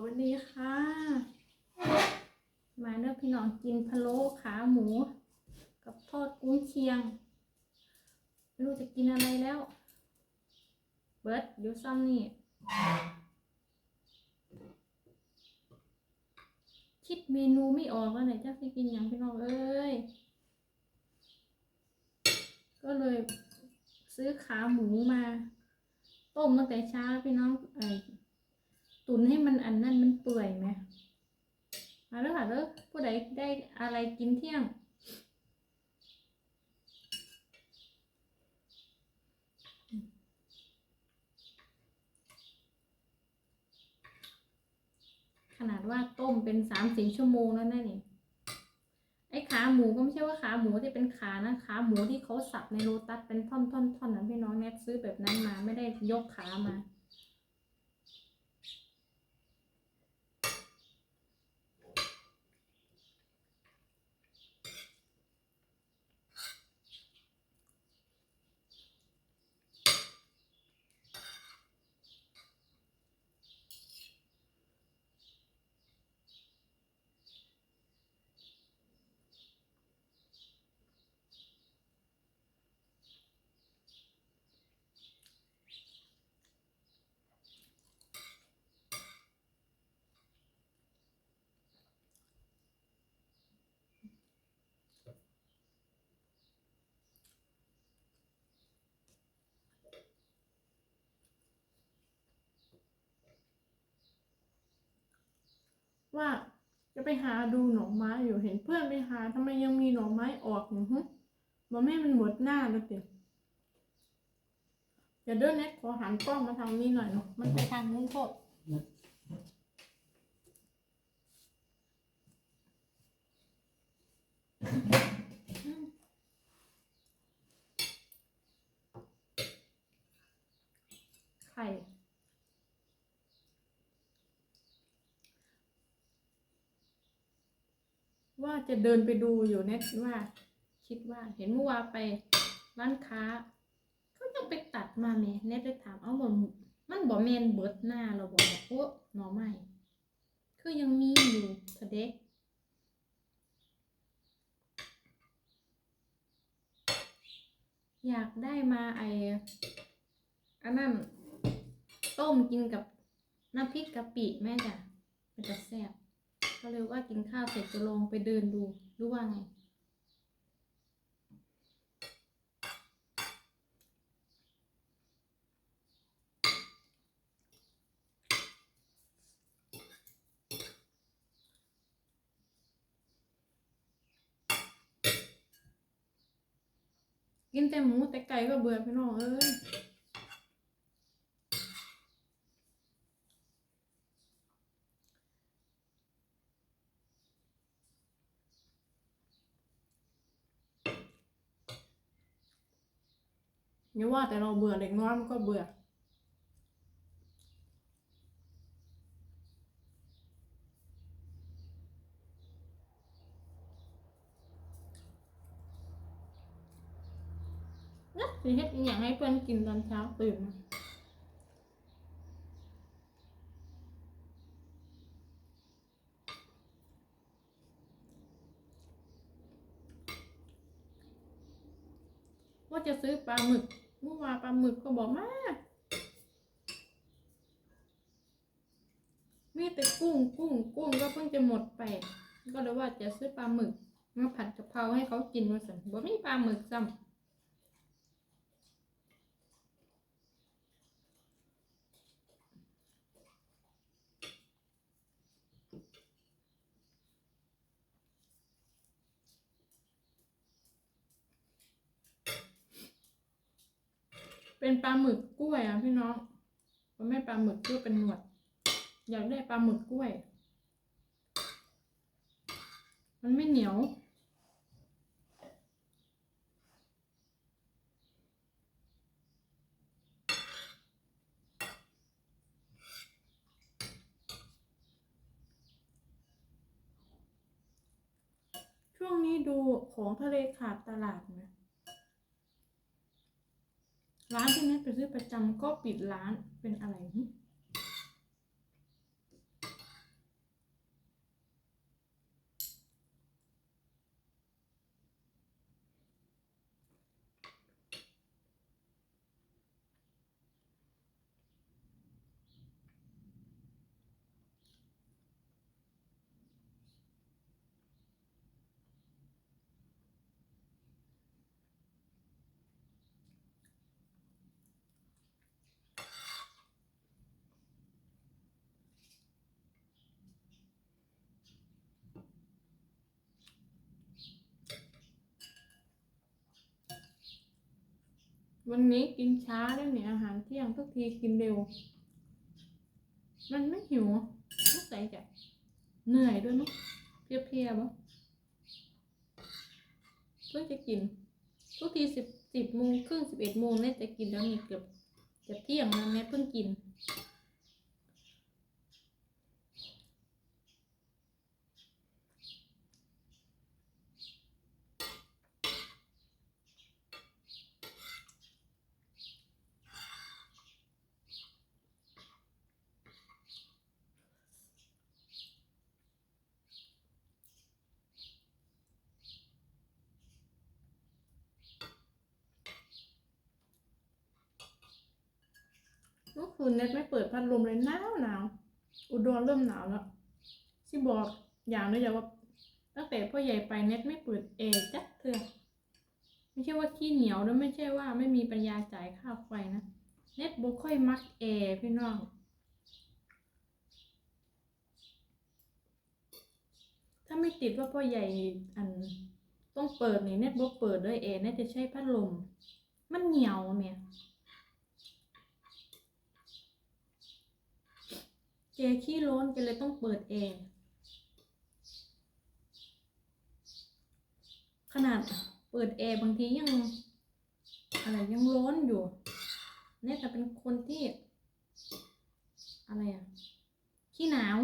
วัสดีค่ะ มาเด้อพี่น้องกินพะโล้ขาหมู กับทอดกุ้งเชียง ไม่รู้จะกินอะไรแล้ว เบิร์ดเดี๋ยวซ้ำนี่ คิดเมนูไม่ออกแล้วไหนจะไปกินอย่างพี่น้องเอ้ย ก็เลยซื้อขาหมูมา ต้มตั้งแต่เช้าพี่น้องไอ้ ตุนให้มันอันนั้นมันเปื่อยไหมมาแล้วค่ะเด้อผู้ใดได้อะไรกินเที่ยง ขนาดว่าต้มเป็นสามสี่ชั่วโมงแล้วนะนี่ไอ้ขาหมูก็ไม่ใช่ว่าขาหมูที่เป็นขานะขาหมูที่เขาสับในโลตัสเป็นท่อนๆท่อนนะพี่น้องแนทซื้อแบบนั้นมาไม่ได้ยกขามา ว่าจะไปหาดูหน่อไม้อยู่เห็นเพื่อนไปหาทำไมยังมีหน่อไม้ออกอยู่ฮึบอกแม่มันหมดหน้าแล้วเต็มเดี๋ยวเดินเน็ตขอหันกล้องมาทางนี้หน่อยเนาะมันไปทางนู้นโทษไข่ ว่าจะเดินไปดูอยู่เน็ตว่า คิดว่าเห็นเมื่อวานไปร้านค้าเขายังไปตัดมาเมเน็ตเลยถามเอาบนมันบอกเมนเบิร์ดหน้าเราบอกโอ้หน่อไม่คือยังมีอยู่เถอะเด็กอยากได้มาไออันนั้นต้มกินกับน้ำพริกกะปิแม่จ้ะมันจะแซ่บ ก็เลยว่ากินข้าวเสร็จจะลองไปเดินดูรู้ว่าไง กินแต่หมูแต่ไก่ก็เบื่อพี่น้องเอ้ย อย่าว่าแต่เราเบื่อเด็กน้อยมันก็เบื่อ นะสิเฮ็ดอหย่างให้เพื่อนกินตอนเช้าตื่นมาว่าจะซื้อปลาหมึก เมื่อวานปลาหมึกก็บอกมามีแต่กุ้งกุ้งกุ้งก็เพิ่งจะหมดไป ก็เลยว่าจะซื้อปลาหมึกมาผัดกะเพราให้เขากินมาสั่นบ่มีปลาหมึกซ้ำ เป็นปลาหมึกกล้วยอะพี่น้องมันไม่ปลาหมึกที่เป็นหนวด อยากได้ปลาหมึกกล้วย มันไม่เหนียว ช่วงนี้ดูของทะเลขาดตลาดไหม ร้านที่นัดไปซื้อประจำก็ปิดร้านเป็นอะไร วันนี้กินช้าแล้วเนี่ยอาหารเที่ยงทุกทีกินเร็ว มันไม่หิวสงสัยจะเหนื่อยด้วยมั้งเพลียๆมั้งเพิ่งจะกิน ทุกทีสิบสิบโมงครึ่งสิบเอ็ดโมงเนี่ยจะกินแล้วนี่เกือบจะเที่ยงแล้วแม่เพิ่งกิน เมื่อคืนเน็ตไม่เปิดพัดลมเลยหนาวหนาวอุดรเริ่มหนาวแล้วที่บอกอย่างด้วยอย่าว่าตั้งแต่พ่อใหญ่ไปเน็ตไม่เปิดแอร์จักเธอไม่ใช่ว่าขี้เหนียวแล้วไม่ใช่ว่าไม่มีปัญญาจ่ายค่าไฟนะเน็ตบ่ค่อยมักแอร์พี่น้องถ้าไม่ติดว่าพ่อใหญ่อันต้องเปิดนี่เน็ตบ่เปิดด้วยแอร์เน็ตจะใช้พัดลม มันเหนียวเมีย แก ขี้ร้อนแกเลยต้องเปิดแอร์ขนาดเปิดแอร์บางทียังอะไรยังร้อนอยู่เนี่ยแต่เป็นคนที่ อะไรอะขี้หนาว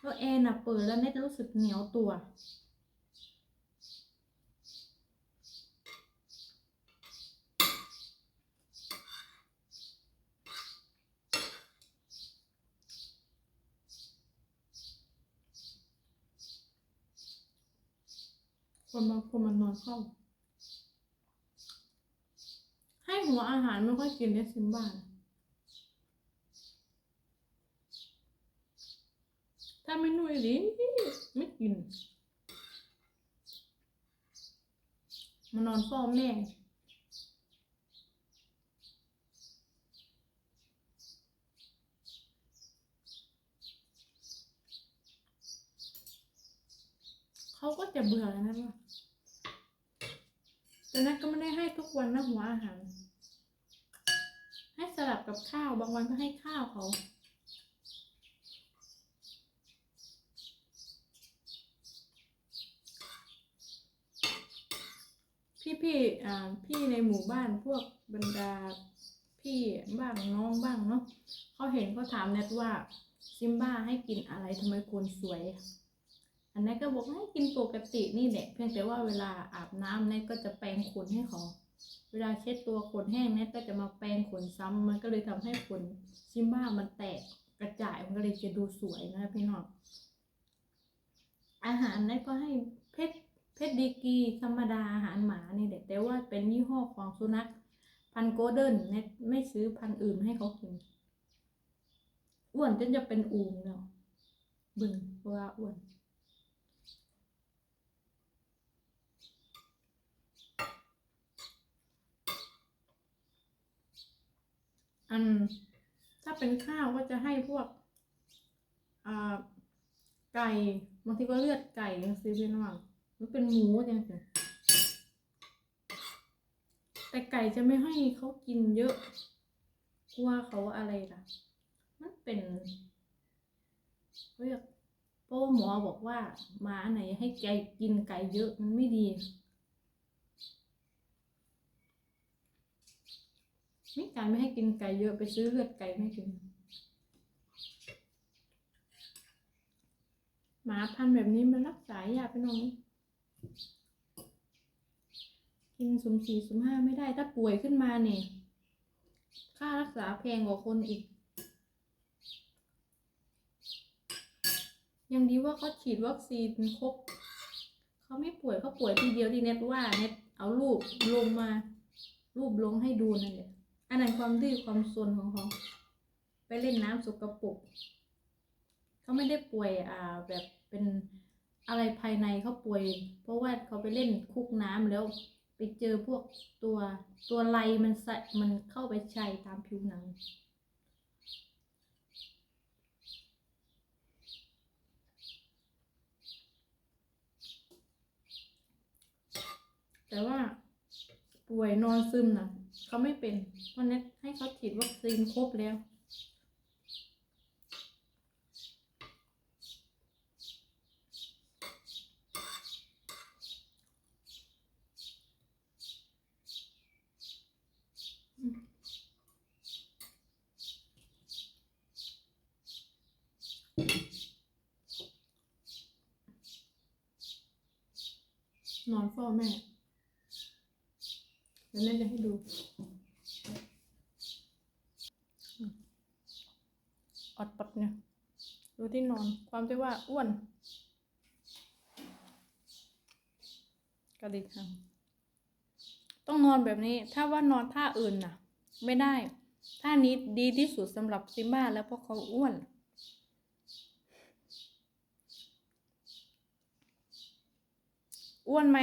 แล้วแอร์น่ะเปิดแล้วเน็ตรู้สึกเหนียวตัว คนบางคนมันนอนเข้า ให้หัวอาหารไม่ค่อยกินเนี่ยซิมบ้านถ้าไม่นุ่ยดีไม่กินมานอนเฝ้าแม่เขาก็จะเบื่อแล้วนะว่าแต่ นัทก็ไม่ได้ให้ทุกวันนะหัวอาหาร ให้สลับกับข้าว บางวันก็ให้ข้าวเขาพี่พี่ๆอ่าพี่ในหมู่บ้านพวกบรรดาพี่บ้างน้องบ้างเนาะเขาเห็นเขาถามแนทว่าซิมบ้าให้กินอะไรทำไมคนสวย อันนั้ก็บอกให้กินปกตินี่แหละเพียงแต่ว่าเวลาอาบน้ำเนทก็จะแปรงขนให้เขาเวลาเช็ดตัวขนแห้งเนทก็จะมาแปรงขนซ้ำมันก็เลยทำให้ขนซิมบ้ามันแตกกระจายมันก็เลยจะดูสวยนะพี่น้องอาหารเนทก็ให้เพชรเพชรดีกีธรรมดาอาหารหมานี่แหละแต่ว่าเป็นยี่ห้อของสุนัขพันธ์โกลเด้นเนทไม่ซื้อพันธ์อื่นให้เขากินอ้วนจนจะเป็นอูมแล้วบึงเว่าอ้วน อันถ้าเป็นข้าวก็จะให้พวกอ่าไก่บางทีก็เลือดไก่ยังซื้อพี่น้องมันเป็นหมูจังสิแต่ไก่จะไม่ให้เขากินเยอะกลัวเขาอะไรล่ะ มันเป็นเรียกเพราะว่าหมอบอกว่าหมาไหนให้ไก่กินไก่เยอะมันไม่ดี นี่การไม่ให้กินไก่เยอะไปซื้อเลือดไก่ไม่กินหมาพันแบบนี้มันรักษายากไปน้องกินสมสี่สมห้าไม่ได้ถ้าป่วยขึ้นมาเนี่ยค่ารักษาแพงกว่าคนอีก ยังดีว่าเขาฉีดวัคซีนครบเขาไม่ป่วยเขาป่วยทีเดียวดีเน็ตว่าเน็ตเอารูปลงมา รูปลงให้ดูนั่นแหละ อันนั้นความดื้อความซนของเขาไปเล่นน้ำสกปรกเขาไม่ได้ป่วยอ่าแบบเป็นอะไรภายในเขาป่วย เพราะว่าเขาไปเล่นคุกน้ำแล้วไปเจอพวกตัวตัวไรมันใสมันเข้าไปชัยตามผิวหนัง แต่ว่าป่วยนอนซึมนะ เขาไม่เป็นเพราะเน็ตให้เขาฉีดวัคซีนครบแล้ว นอนเฝ้าแม่ เดี๋ยวจะให้ดูอดปัดเนี่ย ดูที่นอน ความที่ว่าอ้วน กระดิกหางต้องนอนแบบนี้ ถ้าว่านอนท่าอื่นน่ะ ไม่ได้ ท่านี้ดีที่สุดสำหรับซิมบ้าแล้วเพราะเขาอ้วนอ้วนไหม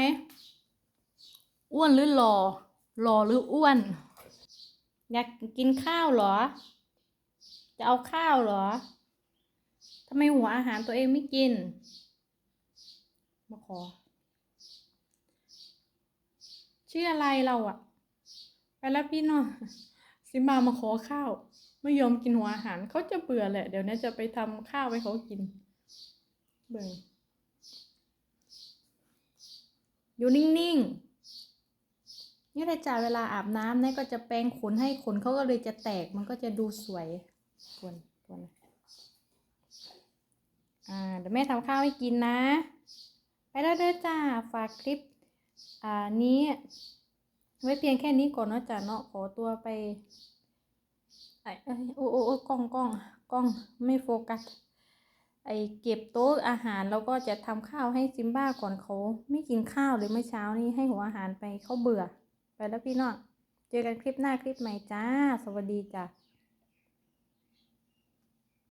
อ้วนหรือหล่อ หล่อหรืออ้วน อยากกินข้าวหรอ จะเอาข้าวหรอทำไมหัวอาหารตัวเองไม่กิน มาขอ ชื่ออะไรเราอะไปแล้วพี่น้องซิมามาขอข้าว ไม่ยอมกินหัวอาหารเขาจะเบื่อแหละ เดี๋ยวนี้จะไปทำข้าวให้เขากิน เบิ่งอยู่นิ่ง ๆ นี่เลยจ่าเวลาอาบน้ำเนี่ยก็จะแปรงขนให้ขนเขาก็เลยจะแตกมันก็จะดูสวยกวนกวนอ่าเดี๋ยวแม่ทำข้าวให้กินนะ ไปแล้วเด้อจ้าฝากคลิปอ่านี้ไว้เพียงแค่นี้ก่อนเนาะจ้าเนาะขอตัวไปไอ้เอ้ยโอ้โอ้กล้องกล้องกล้องไม่โฟกัสไอเก็บโต๊ะอาหารแล้วก็จะทำข้าวให้ซิมบ้าก่อนเขาไม่กินข้าวเลยเมื่อเช้านี้ให้หัวอาหารไปเขาเบื่อ ไปแล้วพี่น้อง เจอกันคลิปหน้าคลิปใหม่จ้า สวัสดีจ้า